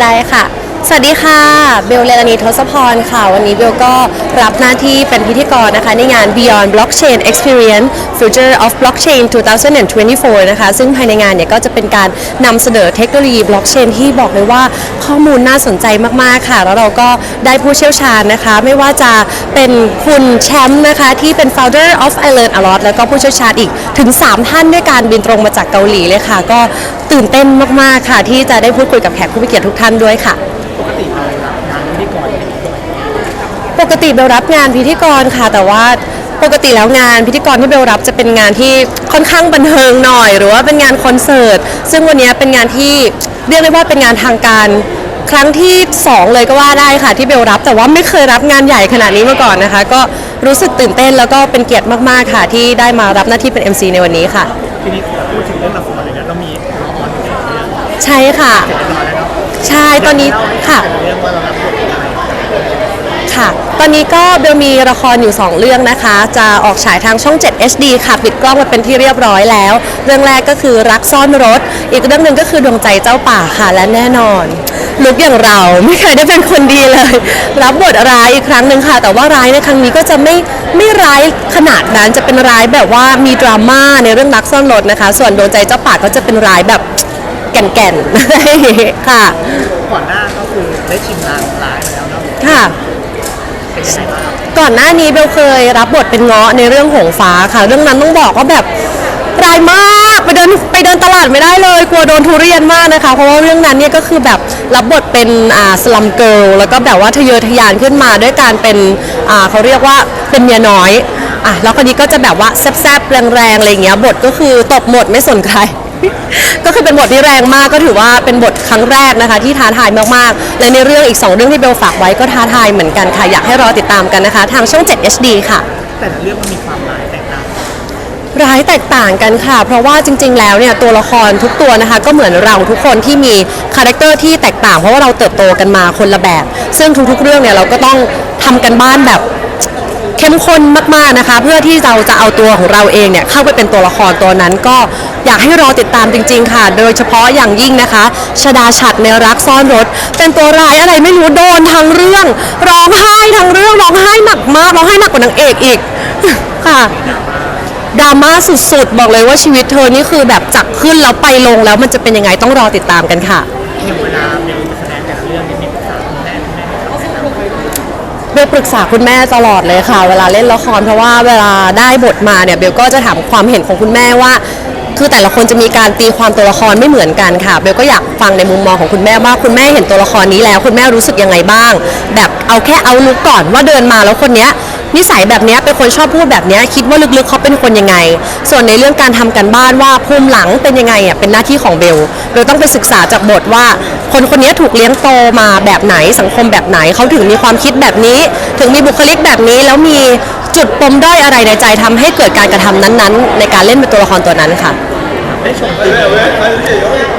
ได้ค่ะ สวัสดีค่ะ เบลเลนานีทศพรค่ะ วันนี้เบลก็รับหน้าที่เป็นพิธีกรนะคะ ในงาน Beyond Blockchain Experience Future of Blockchain 2024 นะคะ ซึ่งภายในงานเนี่ยก็จะเป็นการนำเสนอเทคโนโลยีบล็อกเชนที่บอกเลยว่าข้อมูลน่าสนใจมากๆค่ะ แล้วเราก็ได้ผู้เชี่ยวชาญนะคะ ไม่ว่าจะเป็นคุณแชมป์นะคะ ที่เป็น founder of I Learn a lot แล้วก็ผู้เชี่ยวชาญอีกถึง 3 ท่านด้วยการบินตรงมาจากเกาหลีเลยค่ะ ก็ตื่นเต้นมากๆค่ะ ที่จะได้พูดคุยกับแขกผู้มีเกียรติทุกท่านด้วยค่ะ ธีกรเนี่ยปกติเบลรับงานพิธีกรค่ะ แต่ว่าปกติแล้วงานพิธีกรที่เบลรับจะเป็นงานที่ค่อนข้างบันเทิงหน่อย หรือว่าเป็นงานคอนเสิร์ตซึ่งวันนี้เป็นงานที่เรียกได้ว่าเป็นงานทางการครั้งที่สองเลยก็ว่าได้ค่ะที่เบลรับ แต่ว่าไม่เคยรับงานใหญ่ขนาดนี้มาก่อนนะคะ ก็รู้สึกตื่นเต้นแล้วก็เป็นเกียรติมากๆค่ะ ที่ได้มารับหน้าที่เป็น MC ในวันนี้ค่ะ ทีนี้ขอพูดถึงเรื่องละครเลยนะเรามีละครเสร็จเรื่องใช่ค่ะ ใช่ตอนนี้ค่ะ เรื่องว่าเรารับบทอะไรค่ะ ตอนนี้ก็เบลมีละครอยู่ 2 เรื่องนะคะ จะออกฉายทางช่อง 7 HD ค่ะปิดกล้องมาเป็นที่เรียบร้อยแล้ว เรื่องแรกก็คือรักซ่อนรถ อีกเรื่องหนึ่งก็คือดวงใจเจ้าป่าค่ะและแน่นอน ลุกอย่างเราไม่เคยได้เป็นคนดีเลย รับบทร้ายอีกครั้งหนึ่งค่ะ แต่ว่าร้ายในครั้งนี้ก็จะไม่ไม่ร้ายขนาดนั้นจะเป็นร้ายแบบว่ามีดราม่าในเรื่องรักซ่อนรถนะคะ ส่วนดวงใจเจ้าป่าก็จะเป็นร้ายแบบ แก่นๆอะไรอย่างเงี้ยค่ะ ก่อนหน้าก็คือได้ชิมนางร้ายมาแล้วเนาะค่ะ เป็นยังไงบ้างก่อนหน้านี้เบลเคยรับบทเป็นเงาะในเรื่องหงฟ้าค่ะ เรื่องนั้นต้องบอกว่าแบบร้ายมากไปเดินไปเดินตลาดไม่ได้เลย กลัวโดนทุเรียนมากนะคะ เพราะว่าเรื่องนั้นเนี่ยก็คือแบบรับบทเป็นอ่าสลัมเกิลแล้วก็แบบว่าทะเยอทะยานขึ้นมาด้วยการเป็นอ่าเขาเรียกว่าเป็นเมียน้อยอะแล้วคนนี้ก็จะแบบว่าแซบๆแรงๆอะไรอย่างเงี้ยบทก็คือตบหมดไม่สนใคร ก็คือเป็นบทที่แรงมากก็ถือว่าเป็นบทครั้งแรกนะคะ ที่ท้าทายมากๆ และในเรื่องอีก 2 เรื่องที่เบลฝากไว้ก็ท้าทายเหมือนกันค่ะอยากให้รอติดตามกันนะคะ ทางช่อง 7 HD ค่ะ แต่ละเรื่องมันมีความร้ายแตกต่างร้ายแตกต่างกันค่ะ เพราะว่าจริง ๆ แล้วเนี่ยตัวละครทุกตัวนะคะ ก็เหมือนเราทุกคนที่มีคาแรคเตอร์ที่แตกต่างเพราะว่าเราเติบโตกันมาคนละแบบ ซึ่งทุกๆ เรื่องเนี่ยเราก็ต้องทำกันบ้านแบบ เข้มข้นมากๆนะคะ เพื่อที่เราจะเอาตัวของเราเองเนี่ยเข้าไปเป็นตัวละครตัวนั้นก็อยากให้รอติดตามจริง ๆ ค่ะ โดยเฉพาะอย่างยิ่งนะคะชดาฉัดในรักซ่อนรถ เป็นตัวร้ายอะไรไม่รู้โดนทั้งเรื่อง ร้องไห้ทั้งเรื่องร้องไห้หนักมากร้องไห้หนักกว่านางเอกอีกค่ะดราม่าสุดๆ บอกเลยว่าชีวิตเธอนี่คือแบบจับขึ้นแล้วไปลงแล้วมันจะเป็นยังไงต้องรอติดตามกันค่ะเวลาเบลจะแสดงแต่ละ เบลปรึกษาคุณแม่ตลอดเลยค่ะ เวลาเล่นละครเพราะว่าเวลาได้บทมาเนี่ยเบลก็จะถามความเห็นของคุณแม่ว่า คือแต่ละคนจะมีการตีความตัวละครไม่เหมือนกันค่ะเบลก็อยากฟังในมุมมองของคุณแม่ว่าคุณแม่เห็นตัวละครนี้แล้ว คุณแม่รู้สึกยังไงบ้าง แบบเอาแค่เอาลุกก่อนว่าเดินมาแล้วคนเนี้ย นิสัยแบบเนี้ยเป็นคนชอบพูดแบบเนี้ยคิดว่าลึกๆเขาเป็นคนยังไง ส่วนในเรื่องการทำกันบ้านว่าภูมิหลังเป็นยังไงอะเป็นหน้าที่ของเบลเบลต้องไปศึกษาจากบทว่า คนคนนี้ถูกเลี้ยงโตมาแบบไหนสังคมแบบไหนเขาถึงมีความคิดแบบนี้ ถึงมีบุคลิกแบบนี้แล้วมีจุดปมด้อยอะไรในใจทำให้เกิดการกระทำนั้นๆ ในการเล่นเป็นตัวละครตัวนั้นค่ะ ได้ชมตีม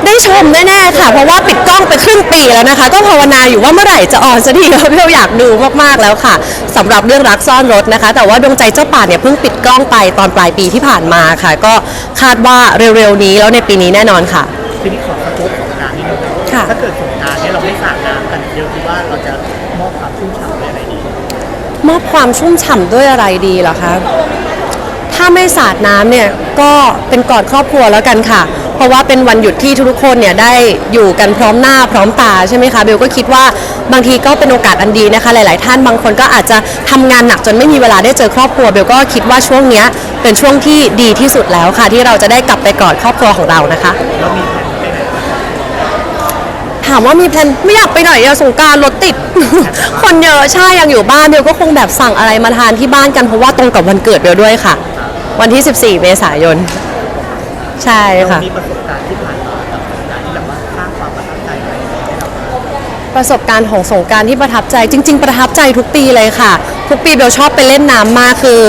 ได้ชมแน่ๆค่ะ เพราะว่าปิดกล้องไปครึ่งปีแล้วนะคะ ก็ภาวนาอยู่ว่าเมื่อไหร่จะออนสักทีเพราะพี่เราอยากดูมากๆแล้วค่ะสำหรับเรื่องรักซ่อนรถนะคะ แต่ว่าดวงใจเจ้าป่าเนี่ยเพิ่งปิดกล้องไปตอนปลายปีที่ผ่านมาค่ะ ก็คาดว่าเร็วๆนี้แล้วในปีนี้แน่นอนค่ะทีนี้ขอสกู๊ปของกรารนิดนึงค่ะถ้าเกิดสงกรารเนี่ยเราไม่สาดน้ำกันเดียวคิดว่าเราจะมอบความชุ่มฉ่ำด้วยอะไรดี มอบความชุ่มฉ่ำด้วยอะไรดีเหรอคะถ้าไม่สาดน้ำเนี่ยก็เป็นกอดครอบครัวแล้วกันค่ะ เพราะว่าเป็นวันหยุดที่ทุกๆคนเนี่ยได้อยู่กันพร้อมหน้าพร้อมตาใช่ไหมคะเบลก็คิดว่าบางทีก็เป็นโอกาสอันดีนะคะ หลาย ๆ ท่านบางคนก็อาจจะทำงานหนักจนไม่มีเวลาได้เจอครอบครัวเบลก็คิดว่าช่วงเนี้ยเป็นช่วงที่ดีที่สุดแล้วค่ะ ที่เราจะได้กลับไปกอดครอบครัวของเรานะคะ ถามว่ามีแพลนไม่อยากไปไหนอะสงกรารรถติด คนเยอะใช่ยังอยู่บ้านเบลก็คงแบบสั่งอะไรมาทานที่บ้านกันเพราะว่าตรงกับวันเกิดเบลด้วยค่ะ วันที่ 14 เมษายน ใช่เราค่ะ มีประสบการณ์ที่ผ่านมากับสงกรารที่แบบว่าสร้างความประทับใจอะไรให้เราบ้างประสบการณ์ของสงกรารที่ประทับใจจริง ๆ ประทับใจทุกปีเลยค่ะ ทุกปีเบลชอบไปเล่นน้ำมากคือ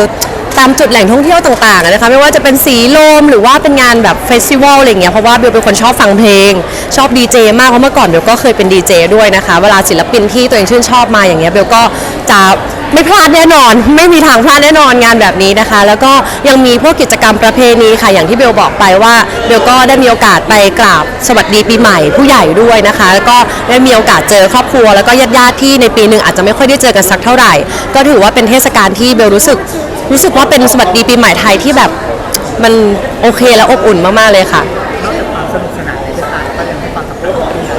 ตามจุดแหล่งท่องเที่ยวต่างๆนะคะไม่ว่าจะเป็นสีลมหรือว่าเป็นงานแบบเฟสติวัลอะไรเงี้ยเพราะว่าเบลเป็นคนชอบฟังเพลง ชอบดีเจมากเพราะเมื่อก่อนเบลก็เคยเป็นดีเจด้วยนะคะ เวลาศิลปินที่ตัวเองชื่นชอบมาอย่างเงี้ยเบลก็จะไม่พลาดแน่นอน ไม่มีทางพลาดแน่นอนงานแบบนี้นะคะ แล้วก็ยังมีพวกกิจกรรมประเพณีค่ะอย่างที่เบลบอกไปว่าเบลก็ได้มีโอกาสไปกราบสวัสดีปีใหม่ผู้ใหญ่ด้วยนะคะ แล้วก็ได้มีโอกาสเจอครอบครัว แล้วก็ญาติๆที่ในปีหนึ่งอาจจะไม่ค่อยได้เจอกันสักเท่าไหร่ ก็ถือว่าเป็นเทศกาลที่เบลรู้สึก รู้สึกว่าเป็นสวัสดีปีใหม่ไทยที่แบบมันโอเคและอบอุ่นมากๆเลยค่ะนอกจากความสนุกสนานในเทศกาลก็ยังให้ความสำคัญกับผู้ใหญ่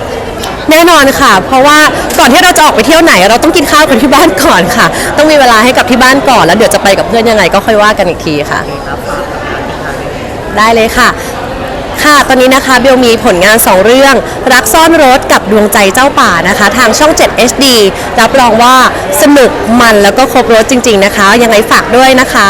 แน่นอนค่ะ เพราะว่าก่อนที่เราจะออกไปเที่ยวไหน เราต้องกินข้าวกันที่บ้านก่อนค่ะ ต้องมีเวลาให้กับที่บ้านก่อนแล้วเดี๋ยวจะไปกับเพื่อนยังไงก็ค่อยว่ากันอีกทีค่ะครับฝากผลงานที่ทางนี้ได้เลยค่ะ ค่ะ ตอนนี้นะคะเบลมีผลงาน 2 เรื่อง รักซ่อนรถกับดวงใจเจ้าป่านะคะ ทางช่อง 7 HD รับรองว่าสนุกมันแล้วก็ครบรถจริง ๆ นะคะ ยังไงฝากด้วยนะคะ